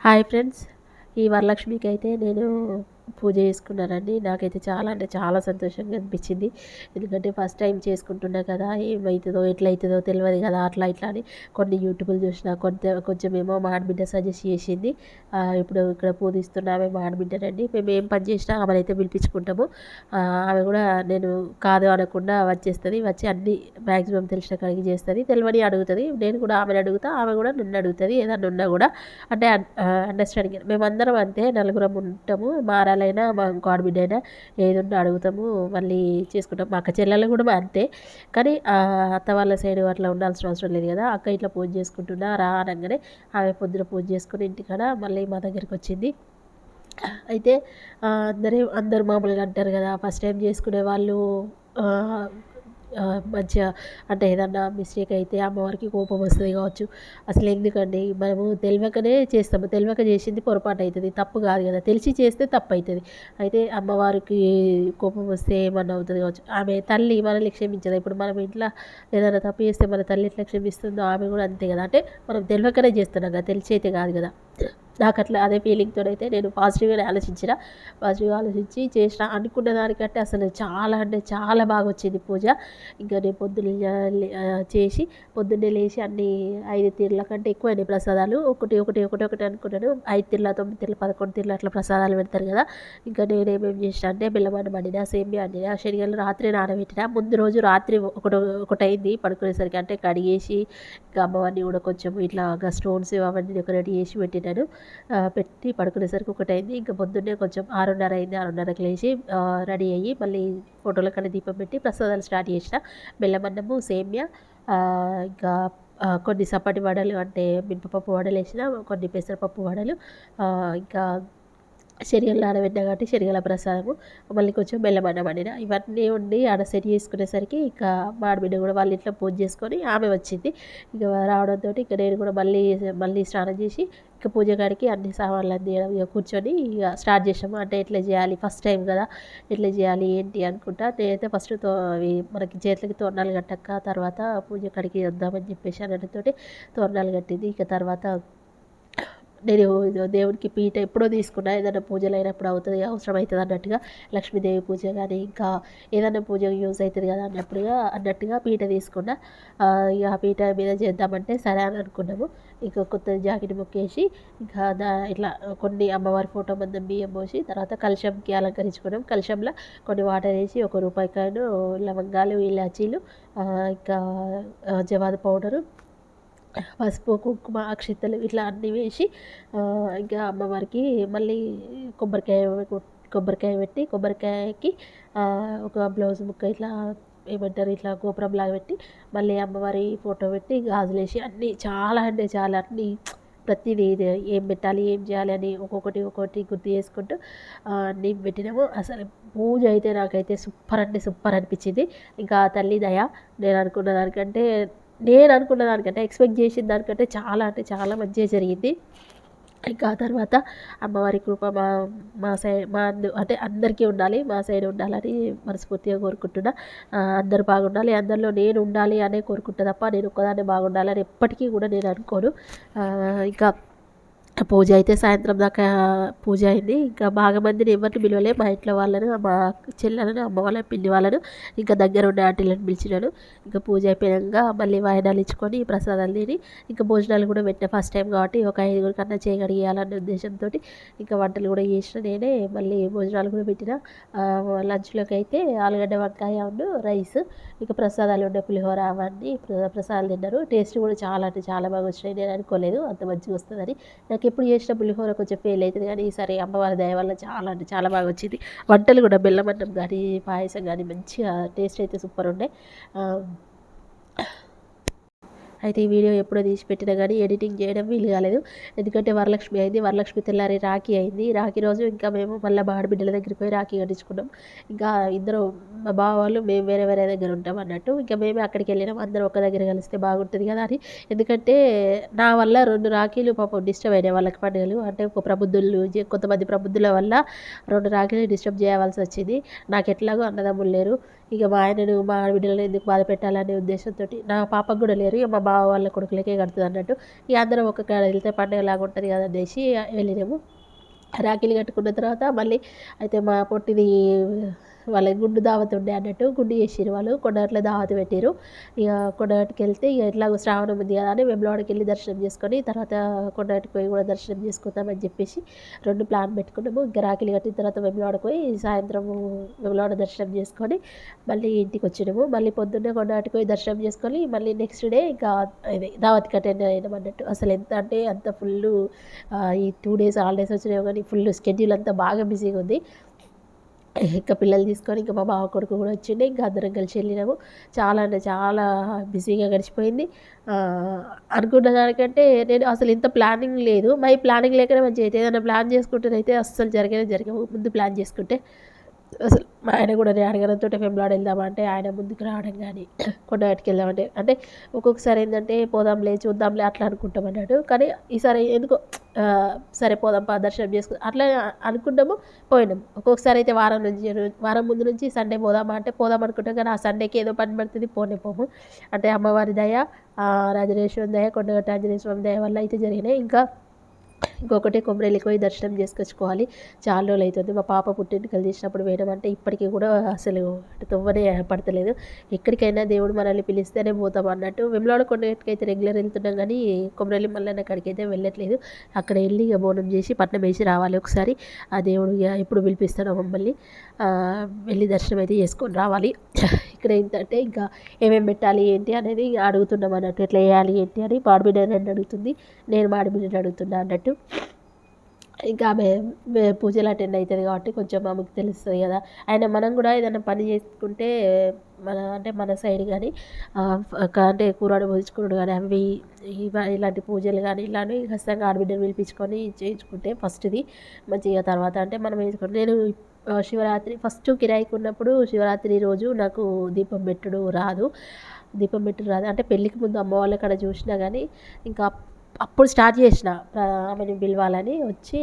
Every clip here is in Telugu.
హాయ్ ఫ్రెండ్స్ ఈ వరలక్ష్మికి అయితే నేను పూజ చేసుకున్నానండి నాకైతే చాలా అంటే చాలా సంతోషంగా అనిపించింది. ఎందుకంటే ఫస్ట్ టైం చేసుకుంటున్నా కదా ఏమవుతుందో ఎట్లయితుందో తెలియదు కదా అట్లా ఇట్లా అని కొన్ని యూట్యూబ్లు చూసిన కొంత కొంచెం ఏమో మా ఆడబిడ్డ సజెస్ట్ చేసింది. ఇప్పుడు ఇక్కడ పూజిస్తున్నామే మా ఆడబిడ్డనండి. మేము ఏం పని చేసినా ఆమెను అయితే పిలిపించుకుంటాము ఆమె కూడా నేను కాదు అనకుండా వచ్చేస్తుంది వచ్చి అన్ని మ్యాక్సిమం తెలిసిన కాడికి చేస్తుంది. తెలియని అడుగుతుంది నేను కూడా ఆమెను అడుగుతా ఆమె కూడా నన్ను అడుగుతుంది ఏదన్నా ఉన్నా కూడా. అంటే అండర్స్టాండింగ్ మేమందరం అంతే నలుగురం ఉంటాము మారాలి వాళ్ళైనా మా ఇంకో అయినా ఏదున్నా అడుగుతాము మళ్ళీ చేసుకుంటాం. మా అక్క చెల్లెలు కూడా అంతే. కానీ అత్త వాళ్ళ సైడ్ అట్లా ఉండాల్సిన అవసరం లేదు కదా. అక్క ఇట్లా పూజ చేసుకుంటున్నా రా అనగానే ఆమె పొద్దున పూజ చేసుకుని ఇంటికాడ మళ్ళీ మా దగ్గరికి వచ్చింది. అయితే అందరూ అందరు మామూలుగా అంటారు కదా ఫస్ట్ టైం చేసుకునే వాళ్ళు మంచిగా అంటే ఏదన్నా మిస్టేక్ అయితే అమ్మవారికి కోపం వస్తుంది కావచ్చు. అసలు ఎందుకండి? మనము తెలియకనే చేస్తాము. తెలియక చేసింది పొరపాటు అవుతుంది. తప్పు కాదు కదా. తెలిసి చేస్తే తప్పు అవుతుంది. అయితే అమ్మవారికి కోపం వస్తే ఏమన్నా అవుతుంది కావచ్చు? ఆమె తల్లి మనల్ని క్షమించదు? ఇప్పుడు మనం ఇంట్లో ఏదైనా తప్పు చేస్తే మన తల్లి ఎట్లా క్షమిస్తుందో ఆమె కూడా అంతే కదా. అంటే మనం తెలియకనే చేస్తున్నాం కదా. తెలిసి అయితే కాదు కదా. నాకు అట్లా అదే ఫీలింగ్తో అయితే నేను పాజిటివ్గానే ఆలోచించిన. పాజిటివ్గా ఆలోచించి చేసిన అనుకున్న దానికంటే అసలు చాలా అంటే చాలా బాగా వచ్చింది పూజ. ఇంకా నేను పొద్దున్న చేసి పొద్దున్నే లేచి అన్ని ఐదు తీర్ల కంటే ఎక్కువైనాయి ప్రసాదాలు. ఒకటి ఒకటి ఒకటి ఒకటి అనుకున్నాను. ఐదు తీర్ల తొమ్మిది తీర్ల పదకొండు తీర్ల అట్లా ప్రసాదాలు పెడతారు కదా. ఇంకా నేనేమేమి చేసిన అంటే బెల్లమన్నం వండినా సేమియా వండినా శనగలు రాత్రి నానబెట్టిన. ముందు రోజు రాత్రి ఒకటి ఒకటైంది పడుకునేసరికి అంటే కడిగేసి ఇంకా అమ్మవారిని కూడా కొంచెం ఇట్లా స్టోన్స్ అవన్నీ డెకరేట్ చేసి పెట్టిన. పెట్టాను పెట్టి పడుకునేసరికి ఒకటి అయింది. ఇంకా పొద్దున్నే కొంచెం ఆరున్నర అయింది. ఆరున్నరకు లేచి రెడీ అయ్యి మళ్ళీ ఫోటోల కన్నా దీపం పెట్టి ప్రసాదాలు స్టార్ట్ చేసిన. బెల్లమన్నము సేమ్యా ఇంకా కొన్ని సప్పటి వడలు అంటే మినపప్పు వడలు వేసిన కొన్ని పెసరపప్పు వడలు ఇంకా శనగలు నానబెట్టినా కాబట్టి శనగల ప్రసాదము మళ్ళీ కొంచెం బెల్లమన్నం వండిన. ఇవన్నీ ఉండి ఆడ సెట్ చేసుకునేసరికి ఇంకా మాడబిడ్డ కూడా వాళ్ళ ఇంట్లో పూజ చేసుకొని ఆమె వచ్చింది. ఇక రావడంతో ఇక నేను కూడా మళ్ళీ మళ్ళీ స్నానం చేసి ఇక పూజ కాడికి అన్ని సామాన్లు అన్నీ ఇక కూర్చొని ఇక స్టార్ట్ చేసాము. అంటే ఎట్లా చేయాలి? ఫస్ట్ టైం కదా. ఎట్లా చేయాలి? ఏంటి అనుకుంటా. నేనైతే ఫస్ట్తో అవి మనకి చేతులకి తోరణాలు కట్టక్క తర్వాత పూజ కాడికి వద్దామని చెప్పేసి అన్నతోటి తోరణాలు కట్టింది. ఇక తర్వాత నేను దేవుడికి పీట ఎప్పుడో తీసుకున్నా ఏదైనా పూజలు అయినప్పుడు అవుతుంది అవసరం అవుతుంది అన్నట్టుగా లక్ష్మీదేవి పూజ కానీ ఇంకా ఏదైనా పూజ యూజ్ అవుతుంది కదా అన్నప్పుడుగా అన్నట్టుగా పీట తీసుకున్నా. ఇక ఆ పీట మీద చేద్దామంటే సరే అని అనుకున్నాము. ఇంకా కొత్త జాకెట్ మొక్కేసి ఇంకా దా ఇట్లా కొన్ని అమ్మవారి ఫోటో మందం బియ్యం పోసి తర్వాత కలశంకి అలంకరించుకున్నాం. కలశంలో కొన్ని వాటర్ వేసి ఒక రూపాయికాయను లవంగాలు ఇలాచీలు ఇంకా జవాదు పౌడరు పసుపు కుంకుమ అక్షింతలు ఇట్లా అన్నీ వేసి ఇంకా అమ్మవారికి మళ్ళీ కొబ్బరికాయ కొబ్బరికాయ పెట్టి కొబ్బరికాయకి ఒక బ్లౌజ్ ముక్క ఇట్లా ఏమంటారు ఇట్లా గోపురం లాగా పెట్టి మళ్ళీ అమ్మవారి ఫోటో పెట్టి గాజులు వేసి అన్నీ చాలా అంటే చాలా అన్నీ ప్రతిదీ ఏం పెట్టాలి ఏం చేయాలి అని ఒక్కొక్కటి ఒక్కొక్కటి గుర్తు చేసుకుంటూ అన్నీ పెట్టినాము. అసలు పూజ అయితే నాకైతే సూపర్ అంటే సూపర్ అనిపించింది. ఇంకా తల్లి దయ నేను అనుకున్న దానికంటే నేను అనుకున్న దానికంటే ఎక్స్పెక్ట్ చేసిన దానికంటే చాలా అంటే చాలా మంచిగా జరిగింది. ఇంకా తర్వాత అమ్మవారి కృప మా మా సైడ్ మా అంటే అందరికీ ఉండాలి మా సైడ్ ఉండాలని మనస్ఫూర్తిగా కోరుకుంటున్నా. అందరు బాగుండాలి అందరిలో నేను ఉండాలి అనే కోరుకుంటా తప్ప నేను ఒక్కదాన్ని బాగుండాలని ఎప్పటికీ కూడా నేను అనుకోను. ఇంకా పూజ అయితే సాయంత్రం దాకా పూజ అయింది. ఇంకా బాగా మందిని ఎవరిని పిలవలే మా ఇంట్లో వాళ్ళను మా చెల్లెలను అమ్మ వాళ్ళని పిన్ని వాళ్ళను ఇంకా దగ్గర ఉండే ఆంటీలను పిలిచినాను. ఇంకా పూజ అయిపోయాక మళ్ళీ వాయినాలు ఇచ్చుకొని ప్రసాదాలు తిని ఇంకా భోజనాలు కూడా పెట్టిన ఫస్ట్ టైం కాబట్టి ఒక ఐదుగురు కన్నా చేయగలిగేయాలనే ఉద్దేశంతో ఇంకా వంటలు కూడా చేసిన నేనే. మళ్ళీ భోజనాలు కూడా పెట్టిన. లంచ్లోకి అయితే ఆలుగడ్డ వంకాయ ఉండు రైస్ ఇంకా ప్రసాదాలు ఉండే పులిహోర అవన్నీ ప్రసాదాలు తిన్నారు. టేస్ట్ కూడా చాలా అంటే చాలా బాగా వచ్చినాయి. నేను అనుకోలేదు అంత మంచిగా వస్తుందని. నాకు ఎప్పుడు చేసిన పులిహోర కొంచెం ఫెయిల్ అవుతుంది కానీ ఈసారి అమ్మవారి దయ వల్ల చాలా అంటే చాలా బాగా వచ్చింది. వంటలు కూడా బెల్లమన్నం కానీ పాయసం కానీ మంచిగా టేస్ట్ అయితే సూపర్ ఉండే. అయితే ఈ వీడియో ఎప్పుడో తీసి పెట్టినా కానీ ఎడిటింగ్ చేయడం వీలు కాలేదు. ఎందుకంటే వరలక్ష్మి అయింది. వరలక్ష్మి తెల్లారి రాఖీ అయింది. రాఖీ రోజు ఇంకా మేము మళ్ళీ బాడబిడ్డల దగ్గరికి పోయి రాఖీ కట్టించుకున్నాం. ఇంకా ఇద్దరు మా బావ వాళ్ళు మేము వేరే వేరే దగ్గర ఉంటాం అన్నట్టు. ఇంకా మేమే అక్కడికి వెళ్ళినాం. అందరం ఒక దగ్గర కలిస్తే బాగుంటుంది కదా అని. ఎందుకంటే నా వల్ల రెండు రాఖీలు పాపం డిస్టర్బ్ అయినాయి వాళ్ళకి పండుగలు. అంటే ఒక ప్రబుద్ధులు కొంతమంది ప్రబుద్ధుల వల్ల రెండు రాఖీలు డిస్టర్బ్ చేయవలసి వచ్చింది. నాకు ఎట్లాగో అన్నదమ్ములు లేరు. ఇక మా ఆయనను మా బిడ్డలను ఎందుకు బాధ పెట్టాలనే ఉద్దేశంతో నా పాపకు కూడా లేరు. ఇక మా బావ వాళ్ళ కొడుకులకే కడుతుంది అన్నట్టు. ఇక అందరం ఒక వెళ్తే పండుగలాగా ఉంటుంది కదా అనేసి వెళ్ళినాము. రాఖీలు కట్టుకున్న తర్వాత మళ్ళీ అయితే మా పొట్టిది వాళ్ళ గుండు దావత్ ఉండే అన్నట్టు గుండు చేసిరు వాళ్ళు. కొండట్లో దావత్ పెట్టిరు ఇక కొండగట్టుకి వెళ్తే ఇక ఎట్లాగో శ్రావణం ఉంది కదా అని వెమ్లవాడకి వెళ్ళి దర్శనం చేసుకొని తర్వాత కొండగట్టుకు పోయి కూడా దర్శనం చేసుకుందామని చెప్పేసి రెండు ప్లాన్ పెట్టుకున్నాము. ఇంకా రాఖీలు కట్టిన తర్వాత వెమ్లవాడకు పోయి సాయంత్రం వెమ్లవాడ దర్శనం చేసుకొని మళ్ళీ ఇంటికి వచ్చినాము. మళ్ళీ పొద్దున్నే కొండగట్టుకు పోయి దర్శనం చేసుకొని మళ్ళీ నెక్స్ట్ డే ఇంకా ఇది దావత్కి అటెండ్ అయినాం అన్నట్టు. అసలు ఎంత అంటే అంత ఫుల్ ఈ టూ డేస్ హాలిడేస్ వచ్చినాయో కానీ ఫుల్ స్కెడ్యూల్ అంతా బాగా బిజీగా ఉంది. ఇంకా పిల్లలు తీసుకొని ఇంకా మా బావ కొడుకు కూడా వచ్చిండే. ఇంకా అందరం కలిసి వెళ్ళినాము. చాలా అంటే చాలా బిజీగా గడిచిపోయింది. అనుకున్న దానికంటే నేను అసలు ఇంత ప్లానింగ్ లేదు. మై ప్లానింగ్ లేకనే మంచిగా అయితే ఏదైనా ప్లాన్ చేసుకుంటేనైతే అస్సలు జరిగేది జరగవు. ముందు ప్లాన్ చేసుకుంటే అసలు మా ఆయన కూడా నేను అడగడంతో వెంబలాడ వెళ్దామంటే ఆయన ముందుకు రావడం కానీ కొండగట్టుకు వెళ్దామంటే అంటే ఒక్కొక్కసారి ఏంటంటే పోదాంలే చూద్దాంలే అట్లా అనుకుంటాం అన్నాడు. కానీ ఈసారి ఎందుకో సరే పోదాం పా దర్శనం చేసుకుని అట్లా అనుకుంటాము పోయినాం ఒక్కొక్కసారి అయితే వారం నుంచి వారం ముందు నుంచి సండే పోదామా అంటే పోదాం అనుకుంటాం. కానీ ఆ సండేకి ఏదో పని పడుతుంది పోనే పోము అంటే అమ్మవారి దయ రాజనేశ్వరం దయ కొండగట్ట ఆంజనేయ స్వామి దయ వల్ల అయితే జరిగినాయి. ఇంకా ఇంకొకటి కొమరేలికి పోయి దర్శనం చేసుకొచ్చుకోవాలి. చాలా రోజులు అవుతుంది. మా పాప పుట్టింటికలు చేసినప్పుడు వేయడం అంటే ఇప్పటికీ కూడా అసలు తొవ్వనే పడతలేదు ఎక్కడికైనా దేవుడు మనల్ని పిలిస్తేనే పోతాం అన్నట్టు వెమ్లాడ కొండకైతే రెగ్యులర్ వెళ్తున్నాం కానీ కొమరేలి మల్లన్న అక్కడికి అయితే వెళ్ళట్లేదు. అక్కడ వెళ్ళి ఇక బోనం చేసి పట్నం వేసి రావాలి ఒకసారి. ఆ దేవుడు ఎప్పుడు పిలిపిస్తాడో మమ్మల్ని. వెళ్ళి దర్శనం అయితే చేసుకొని రావాలి. ఇక్కడ ఏంటంటే ఇంకా ఏమేమి పెట్టాలి ఏంటి అనేది అడుగుతున్నాం అన్నట్టు. ఎట్లా వేయాలి ఏంటి అని మాడిబిడ్డని అడుగుతుంది. నేను మాడిబిడ్డని అడుగుతున్నా అన్నట్టు. ఇంకా ఆమె పూజలు అటెండ్ అవుతుంది కాబట్టి కొంచెం ఆమెకు తెలుస్తుంది కదా. ఆయన మనం కూడా ఏదైనా పని చేసుకుంటే మన అంటే మన సైడ్ కానీ అంటే కూరడు పోయించుకున్నాడు కానీ అవి ఇలాంటి పూజలు కానీ ఇలాంటి ఖచ్చితంగా ఆడబిడ్డను పిలిపించుకొని చేయించుకుంటే ఫస్ట్ది మంచిగా. తర్వాత అంటే మనం వేసుకుంటే నేను శివరాత్రి ఫస్ట్ కిరాయికి ఉన్నప్పుడు శివరాత్రి రోజు నాకు దీపం పెట్టుడు రాదు. దీపం పెట్టుడు రాదు. అంటే పెళ్ళికి ముందు అమ్మ వాళ్ళ కాడ చూసినా కానీ ఇంకా అప్పుడు స్టార్ట్ చేసిన ఆమెను పిలవాలని వచ్చి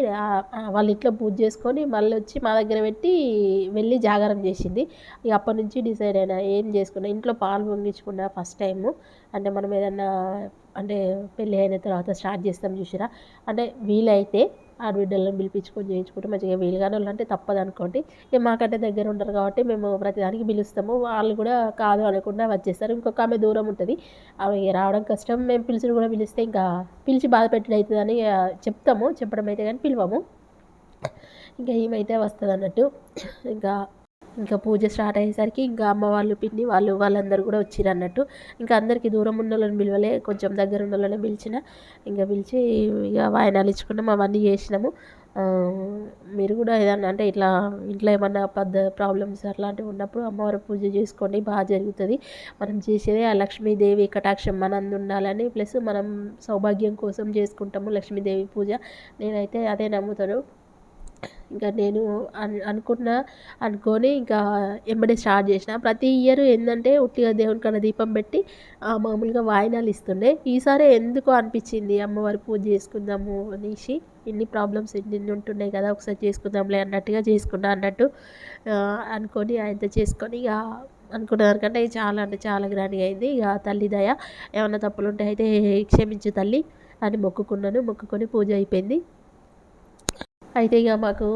వాళ్ళ ఇంట్లో పూజ చేసుకొని మళ్ళీ వచ్చి మా దగ్గర పెట్టి వెళ్ళి జాగారం చేసింది. ఇక అప్పటి నుంచి డిసైడ్ అయినా ఏం చేసుకున్నా ఇంట్లో పాలు పొంగించుకున్నా ఫస్ట్ టైము. అంటే మనం ఏదన్నా అంటే పెళ్ళి అయిన తర్వాత స్టార్ట్ చేస్తాం చూసిరా. అంటే వీలైతే ఆడబిడ్డలను పిలిపించుకొని చేయించుకుంటే మంచిగా వీలుగానే అంటే తప్పదు అనుకోండి. ఇక మాకంటే దగ్గర ఉంటారు కాబట్టి మేము ప్రతిదానికి పిలుస్తాము. వాళ్ళు కూడా కాదు అనకుండా వచ్చేస్తారు. ఇంకొక ఆమె దూరం ఉంటుంది. ఆమె రావడం కష్టం. మేము పిలిచి కూడా పిలిస్తే ఇంకా పిలిచి బాధ పెట్టడం అవుతుందని చెప్తాము. చెప్పడం అయితే కానీ పిలవము. ఇంకా ఏమైతే వస్తుంది అన్నట్టు ఇంకా ఇంకా పూజ స్టార్ట్ అయ్యేసరికి ఇంకా అమ్మ వాళ్ళు పిన్ని వాళ్ళు వాళ్ళందరూ కూడా వచ్చిరు అన్నట్టు. ఇంకా అందరికీ దూరం ఉన్న వాళ్ళని పిలవలే కొంచెం దగ్గర ఉన్న వాళ్ళని పిలిచిన ఇంకా పిలిచి ఇక వాయినాలు ఇచ్చుకున్నాము అవన్నీ చేసినాము. మీరు కూడా ఏదన్నా అంటే ఇట్లా ఇంట్లో ఏమన్నా పెద్ద ప్రాబ్లమ్స్ అట్లాంటివి ఉన్నప్పుడు అమ్మవారి పూజ చేసుకోండి బాగా జరుగుతుంది. మనం చేసేది ఆ లక్ష్మీదేవి కటాక్షం మనందు ఉండాలని ప్లస్ మనం సౌభాగ్యం కోసం చేసుకుంటాము లక్ష్మీదేవి పూజ. నేనైతే అదే నమ్ముతాను. ఇంకా నేను అనుకున్న అనుకొని ఇంకా ఎంబడే స్టార్ట్ చేసిన. ప్రతి ఇయర్ ఏంటంటే ఉట్టిగా దేవుని కన్నా దీపం పెట్టి మామూలుగా వాయినాలు ఇస్తుండే. ఈసారి ఎందుకో అనిపించింది? అమ్మవారి పూజ చేసుకుందాము అనేసి ఇన్ని ప్రాబ్లమ్స్ ఎన్ని ఉంటున్నాయి కదా ఒకసారి చేసుకుందాంలే అన్నట్టుగా చేసుకున్నా అన్నట్టు అనుకొని ఆయనతో చేసుకొని ఇక అనుకున్న కంటే చాలా అంటే చాలా గ్రాండ్గా అయింది. ఇక తల్లి దయ ఏమైనా తప్పులు ఉంటే అయితే క్షమించు తల్లి అని మొక్కుకున్నాను. మొక్కుకొని పూజ అయిపోయింది. అయితే ఇక మాకు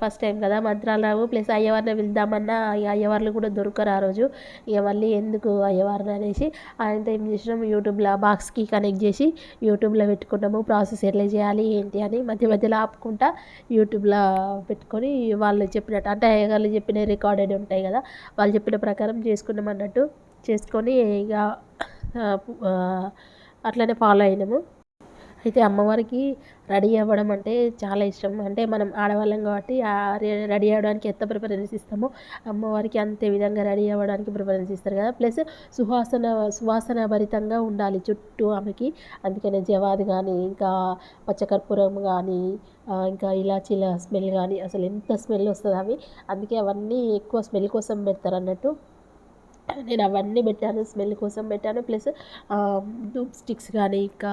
ఫస్ట్ టైం కదా మంత్రాలరావు ప్లస్ అయ్యవారిని వెళ్దామన్నా ఇక అయ్యవార్లు కూడా దొరకరు ఆ రోజు. ఇక మళ్ళీ ఎందుకు అయ్యవారిని అనేసి ఆయనతో ఏం చేసినాం? యూట్యూబ్లో బాక్స్కి కనెక్ట్ చేసి యూట్యూబ్లో పెట్టుకున్నాము. ప్రాసెస్ ఎట్లా చేయాలి ఏంటి అని మధ్య మధ్యలో ఆపుకుంటా యూట్యూబ్లో పెట్టుకొని వాళ్ళు చెప్పినట్టు అంటే అయ్యగారు చెప్పిన రికార్డెడ్ ఉంటాయి కదా వాళ్ళు చెప్పిన ప్రకారం చేసుకున్నాం అన్నట్టు చేసుకొని ఇక అట్లనే ఫాలో అయినాము. అయితే అమ్మవారికి రెడీ అవ్వడం అంటే చాలా ఇష్టం. అంటే మనం ఆడవాళ్ళం కాబట్టి రెడీ అవ్వడానికి ఎంత ప్రిఫరెన్స్ ఇస్తామో అమ్మవారికి అంతే విధంగా రెడీ అవ్వడానికి ప్రిఫరెన్స్ ఇస్తారు కదా. ప్లస్ సువాసన సువాసన భరితంగా ఉండాలి చుట్టూ ఆమెకి. అందుకనే జవాది కానీ ఇంకా పచ్చకర్పూరం కానీ ఇంకా ఇలాచీల స్మెల్ కానీ అసలు ఎంత స్మెల్ వస్తుంది అవి అందుకే అవన్నీ ఎక్కువ స్మెల్ కోసం పెడతారు అన్నట్టు నేను అవన్నీ పెట్టాను స్మెల్ కోసం పెట్టాను. ప్లస్ ధూప్ స్టిక్స్ కానీ ఇంకా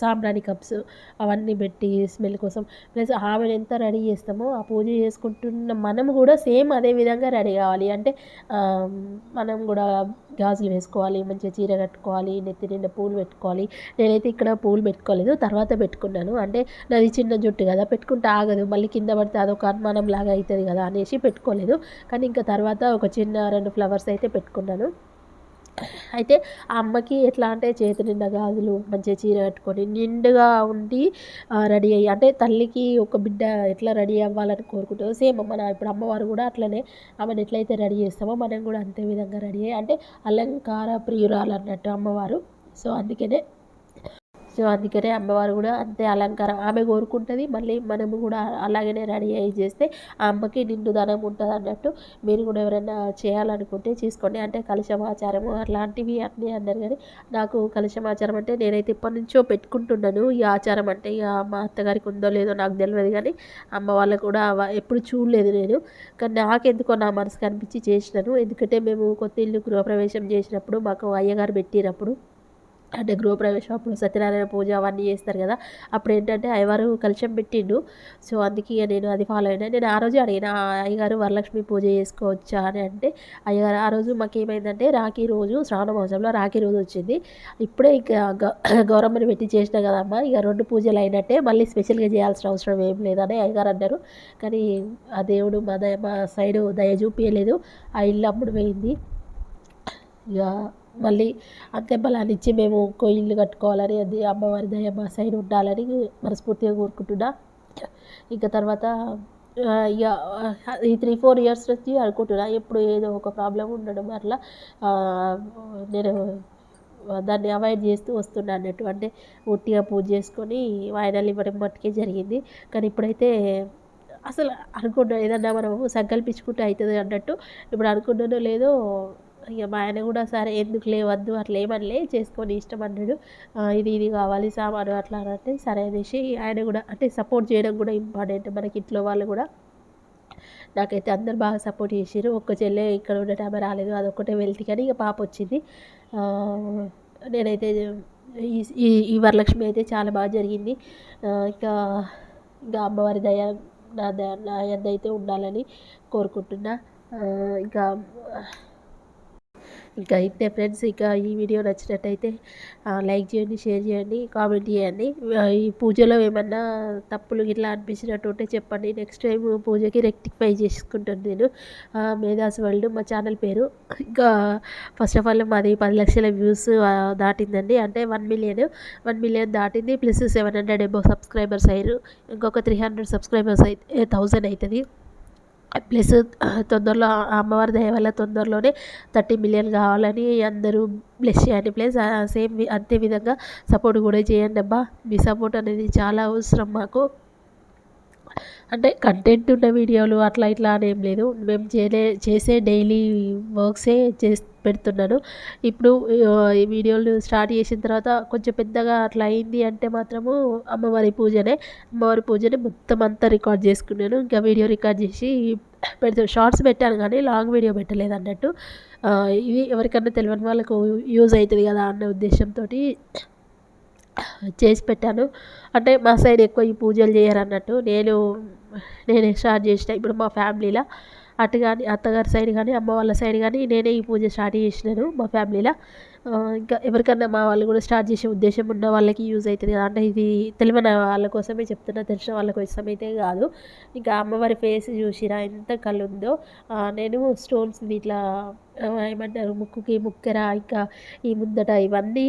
సాంబ్రాణి కప్స్ అవన్నీ పెట్టి స్మెల్ కోసం. ప్లస్ ఆమెను ఎంత రెడీ చేస్తామో ఆ పూజ చేసుకుంటున్న మనం కూడా సేమ్ అదే విధంగా రెడీ కావాలి. అంటే మనం కూడా గాజులు వేసుకోవాలి మంచిగా చీర కట్టుకోవాలి నెత్తి నిండా పూలు పెట్టుకోవాలి. నేనైతే ఇక్కడ పూలు పెట్టుకోలేదు తర్వాత పెట్టుకున్నాను. అంటే నాది చిన్న జుట్టు కదా పెట్టుకుంటే ఆగదు. మళ్ళీ కింద పడితే అదొక అనుమానం లాగా అవుతుంది కదా అనేసి పెట్టుకోలేదు. కానీ ఇంకా తర్వాత ఒక చిన్న రెండు ఫ్లవర్స్ అయితే పెట్టుకున్నాను. అయితే ఆ అమ్మకి ఎట్లా అంటే చేతి నిండా గాజులు మంచిగా చీర కట్టుకొని నిండుగా ఉండి రెడీ అయ్యి అంటే తల్లికి ఒక బిడ్డ ఎట్లా రెడీ అవ్వాలని కోరుకుంటుందో సేమ్ మన ఇప్పుడు అమ్మవారు కూడా అట్లనే ఆమెను ఎట్లయితే రెడీ చేస్తామో మనం కూడా అంతే విధంగా రెడీ అయ్యి అంటే అలంకార ప్రియురాలు అన్నట్టు అమ్మవారు. సో అందుకనే సో అందుకనే అమ్మవారు కూడా అంతే అలంకారం. ఆమె కోరుకుంటుంది మళ్ళీ మనము కూడా అలాగనే రెడీ అయ్యి చేస్తే ఆ అమ్మకి నిండు ధనం ఉంటుంది అన్నట్టు మీరు కూడా ఎవరైనా చేయాలనుకుంటే చేసుకోండి. అంటే కలశమాచారము అట్లాంటివి అన్నీ అన్నారు కానీ నాకు కలశమాచారం అంటే నేనైతే ఇప్పటి నుంచో పెట్టుకుంటున్నాను. ఈ ఆచారం అంటే ఇక మా అత్తగారికి ఉందో లేదో నాకు తెలియదు కానీ అమ్మ వాళ్ళకు కూడా ఎప్పుడు చూడలేదు నేను. కానీ నాకెందుకో నా మనసు కనిపించి చేసినాను. ఎందుకంటే మేము కొత్త ఇల్లు గృహప్రవేశం చేసినప్పుడు మాకు అయ్యగారు పెట్టినప్పుడు అంటే గృహప్రవేశం అప్పుడు సత్యనారాయణ పూజ అవన్నీ చేస్తారు కదా. అప్పుడు ఏంటంటే అయ్యవారు కలశం పెట్టిండు. సో అందుకే నేను అది ఫాలో అయినా. నేను ఆ రోజు అడిగిన అయ్యగారు వరలక్ష్మి పూజ చేసుకోవచ్చా అని అంటే అయ్యగారు ఆ రోజు మాకు ఏమైందంటే రాఖీ రోజు శ్రావణ మాసంలో రాఖీ రోజు వచ్చింది. ఇప్పుడే ఇక గౌరమ్మని పెట్టి చేసిన కదమ్మా ఇక రెండు పూజలు అయినట్టే మళ్ళీ స్పెషల్గా చేయాల్సిన అవసరం ఏం లేదని అయ్యగారు అన్నారు. కానీ ఆ దేవుడు మా దయ మా సైడు దయ చూపించలేదు ఆ ఇల్లు అప్పుడు పోయింది. ఇక మళ్ళీ అంతే బలాన్ని ఇచ్చి మేము ఇంకో ఇల్లు కట్టుకోవాలని అది అమ్మవారి దయ మా సైడ్ ఉండాలని మనస్ఫూర్తిగా కోరుకుంటున్నా. ఇంకా తర్వాత ఇక ఈ త్రీ ఫోర్ ఇయర్స్ నుంచి అనుకుంటున్నా. ఎప్పుడు ఏదో ఒక ప్రాబ్లం ఉండడం వల్ల నేను దాన్ని అవాయిడ్ చేస్తూ వస్తున్నా అన్నట్టు. అంటే ఉట్టిగా పూజ చేసుకొని వాయిదాలు ఇవ్వడం మట్టుకే జరిగింది. కానీ ఇప్పుడైతే అసలు అనుకున్నా ఏదన్నా మనం సంకల్పించుకుంటే అవుతుంది అన్నట్టు. ఇప్పుడు అనుకున్నానో లేదో ఇక మా ఆయన కూడా సరే ఎందుకు లేవద్దు అట్లా ఏమనలే చేసుకొని ఇష్టం అన్నాడు. ఇది ఇది కావాలి సామాను అట్లా అంటే సరే అనేసి ఆయన కూడా అంటే సపోర్ట్ చేయడం కూడా ఇంపార్టెంట్ మనకి ఇంట్లో వాళ్ళు కూడా నాకైతే అందరు బాగా సపోర్ట్ చేసారు ఒక్క చెల్లె ఇక్కడ ఉండటం ఆమె రాలేదు అదొక్కటే వెళ్తే కానీ ఇక పాప వచ్చింది. నేనైతే ఈ ఈ వరలక్ష్మి అయితే చాలా బాగా జరిగింది. ఇంకా ఇంకా అమ్మవారి దయ నా ద నా అయితే ఉండాలని కోరుకుంటున్నా. ఇంకా ఇంకా ఇంతే ఫ్రెండ్స్ ఇక ఈ వీడియో నచ్చినట్టయితే లైక్ చేయండి షేర్ చేయండి కామెంట్ చేయండి. ఈ పూజలో ఏమన్నా తప్పులు ఇట్లా అనిపించినట్టు ఉంటే చెప్పండి. నెక్స్ట్ టైం పూజకి రెక్టిఫై చేసుకుంటాను నేను. మేధాస్ వరల్డ్ మా ఛానల్ పేరు. ఇంకా ఫస్ట్ ఆఫ్ ఆల్ మాది పది లక్షల వ్యూస్ దాటిందండి. అంటే వన్ మిలియన్ వన్ మిలియన్ దాటింది. Plus seven hundred above subscribers అయ్యారు. ఇంకొక త్రీ హండ్రెడ్ సబ్స్క్రైబర్స్ అయితే థౌజండ్ అవుతుంది ప్లస్ తొందరలో అమ్మవారి దయ వల్ల తొందరలోనే థర్టీ మిలియన్ కావాలని అందరూ బ్లెస్ చేయండి. ప్లస్ సేమ్ అంతే విధంగా సపోర్ట్ కూడా చేయండి అబ్బా. మీ సపోర్ట్ అనేది చాలా అవసరం మాకు. అంటే కంటెంట్ ఉన్న వీడియోలు అట్లా ఇట్లా అని ఏం లేదు. మేము చేయలే చేసే డైలీ వర్క్సే చేసి పెడుతున్నాను. ఇప్పుడు ఈ వీడియోలు స్టార్ట్ చేసిన తర్వాత కొంచెం పెద్దగా అట్లా అయింది అంటే మాత్రము అమ్మవారి పూజనే అమ్మవారి పూజనే మొత్తం అంతా రికార్డ్ చేసుకున్నాను. ఇంకా వీడియో రికార్డ్ చేసి పెడతాను షార్ట్స్ పెట్టాను కానీ లాంగ్ వీడియో పెట్టలేదు అన్నట్టు. ఇవి ఎవరికన్నా తెలియని వాళ్ళకు యూజ్ అవుతుంది కదా అన్న ఉద్దేశంతో చేసి పెట్టాను. అంటే మా సైడ్ ఎక్కువ ఈ పూజలు చేయరు అన్నట్టు నేను నేనే స్టార్ట్ చేసిన ఇప్పుడు మా ఫ్యామిలీలో. అటు కానీ అత్తగారి సైడ్ కానీ అమ్మ వాళ్ళ సైడ్ కానీ నేనే ఈ పూజ స్టార్ట్ చేసినాను మా ఫ్యామిలీలో. ఇంకా ఎవరికన్నా మా వాళ్ళు కూడా స్టార్ట్ చేసే ఉద్దేశం ఉన్న వాళ్ళకి యూజ్ అవుతుంది కదా. అంటే ఇది తెలియని వాళ్ళ కోసమే చెప్తున్నా తెలిసిన వాళ్ళ కోసం అయితే కాదు. ఇంకా అమ్మవారి ఫేస్ చూసిరా ఎంత కళ్ళు ఉందో నేను స్టోన్స్ ఇట్లా ఏమంటారు ముక్కుకి ముక్కెర ఇంకా ఈ ముందట ఇవన్నీ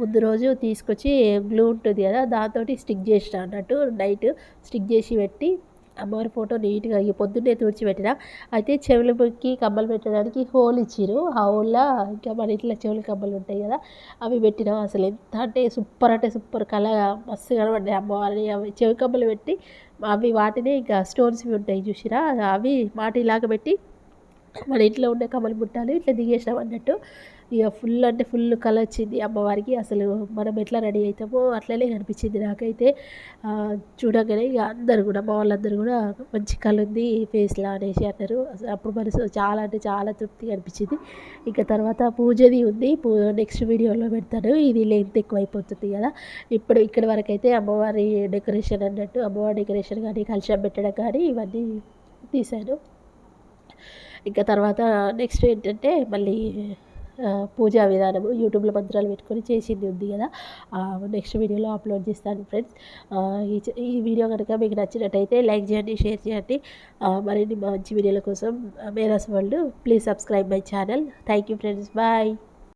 ముందు రోజు తీసుకొచ్చి గ్లూ ఉంటుంది కదా దాంతో స్టిక్ చేసిన అన్నట్టు నైట్ స్టిక్ చేసి పెట్టి అమ్మవారి ఫోటో నీట్గా ఈ పొద్దున్నే తుడిచిపెట్టిన అయితే చెవులకి కమ్మలు పెట్టడానికి హోల్ ఇచ్చిరు ఆ హోల్లో ఇంకా మన ఇంట్లో చెవుల కమ్మలు ఉంటాయి కదా అవి పెట్టినాం అసలు ఎంత అంటే సూపర్ అంటే సూపర్ కళ మస్తు కనబడ్డాయి అమ్మవారిని. అవి చెవి కమ్మలు పెట్టి అవి వాటిని ఇంకా స్టోన్స్ ఉంటాయి చూసిరా అవి మాటిలాగా పెట్టి మన ఇంట్లో ఉండే కమ్మలు పుట్టాలి ఇట్లా దిగేసాం అన్నట్టు. ఇక ఫుల్ అంటే ఫుల్ కళ వచ్చింది. అమ్మవారికి అసలు మనం ఎట్లా రెడీ అవుతామో అట్లనే కనిపించింది నాకైతే. చూడగానే ఇక అందరు కూడా మా వాళ్ళందరూ కూడా మంచి కళ ఉంది ఫేస్లో అనేసి అన్నారు. అప్పుడు మనసు చాలా అంటే చాలా తృప్తిగా అనిపించింది. ఇంకా తర్వాత పూజది ఉంది. పూ నెక్స్ట్ వీడియోలో పెడతాను. ఇది లెంత్ ఎక్కువ అయిపోతుంది కదా. ఇప్పుడు ఇక్కడ వరకు అయితే అమ్మవారి డెకరేషన్ అన్నట్టు అమ్మవారి డెకరేషన్ కానీ కలశం పెట్టడం కానీ ఇవన్నీ తీశాను. ఇంకా తర్వాత నెక్స్ట్ ఏంటంటే మళ్ళీ పూజా విధానము యూట్యూబ్లో మంత్రాలు పెట్టుకొని చేసింది ఉంది కదా. నెక్స్ట్ వీడియోలో అప్లోడ్ చేస్తాను ఫ్రెండ్స్. ఈ వీడియో కనుక మీకు నచ్చినట్టయితే లైక్ చేయండి షేర్ చేయండి. మరిన్ని మంచి వీడియోల కోసం Mehera's world. Please subscribe my channel. Thank you friends. Bye.